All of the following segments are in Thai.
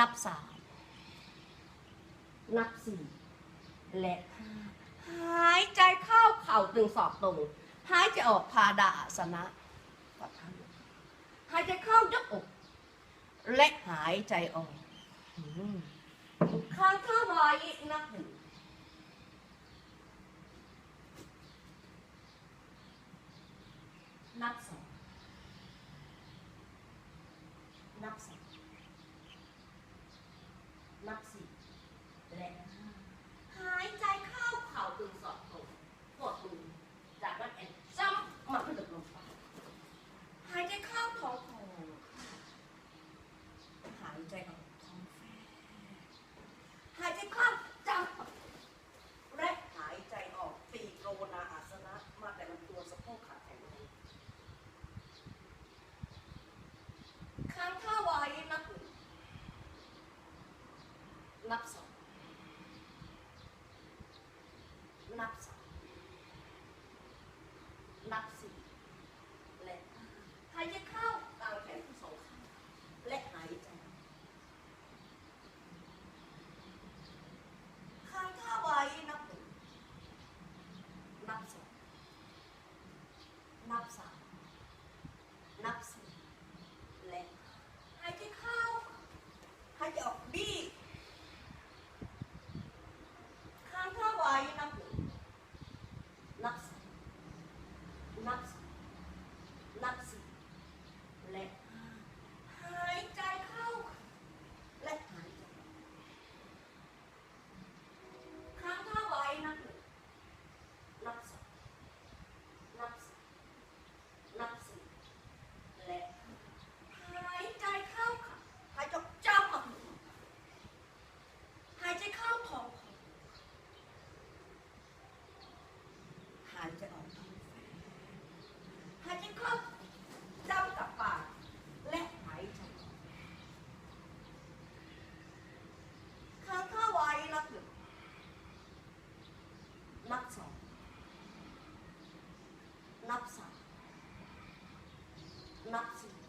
นับสามนับสี่และห้าหายใจเข้าเข่าตึงสอบตรง หายใจออกพาดาสนะปัทานหายใจเข้ายกอก และหายใจออกข้างเข้ามาอีกนับหนึ่งนับสอง Laksi. นับสองนับสองนับสี่และหายใจเข้าเอาแขนงสองข้างและหายใจค้างท่าไว้นับหนึ่งนับสองนับสามนับสี่ maximum.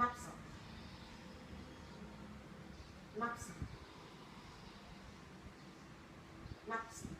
Napsa. Napsa. Napsa.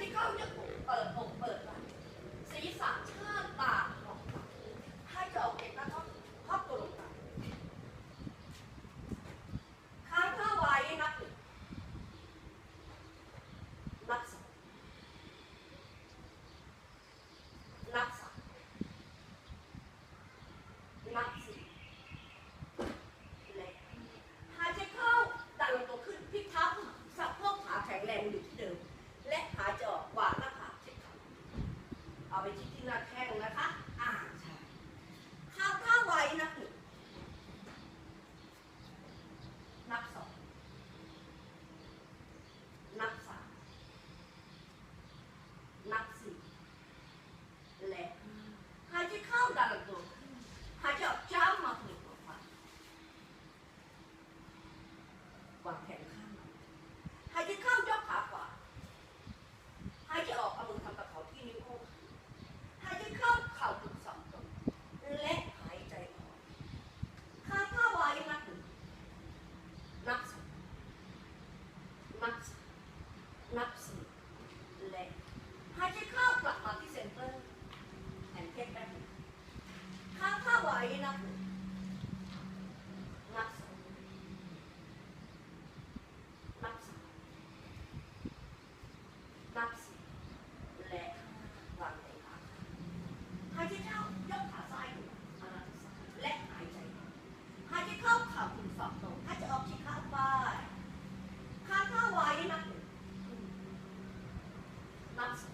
ที่เข้าจะถูกเปิดอกเปิดหลังศีสันเชิดตาหลอกให้จะออกเด็กแล้วก็ครอบตัวลงไปค้างผ้าไว้นับหนึ่งนับสองนับสามนับ That's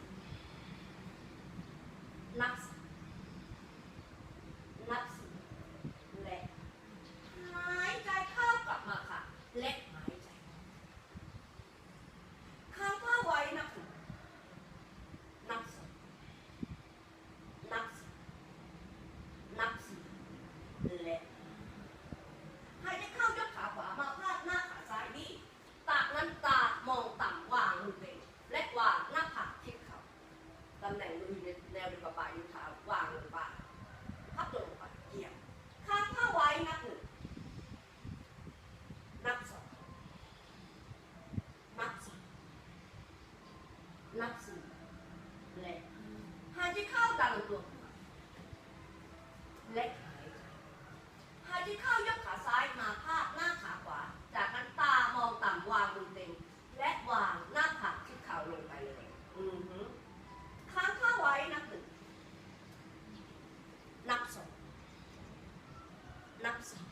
lapsed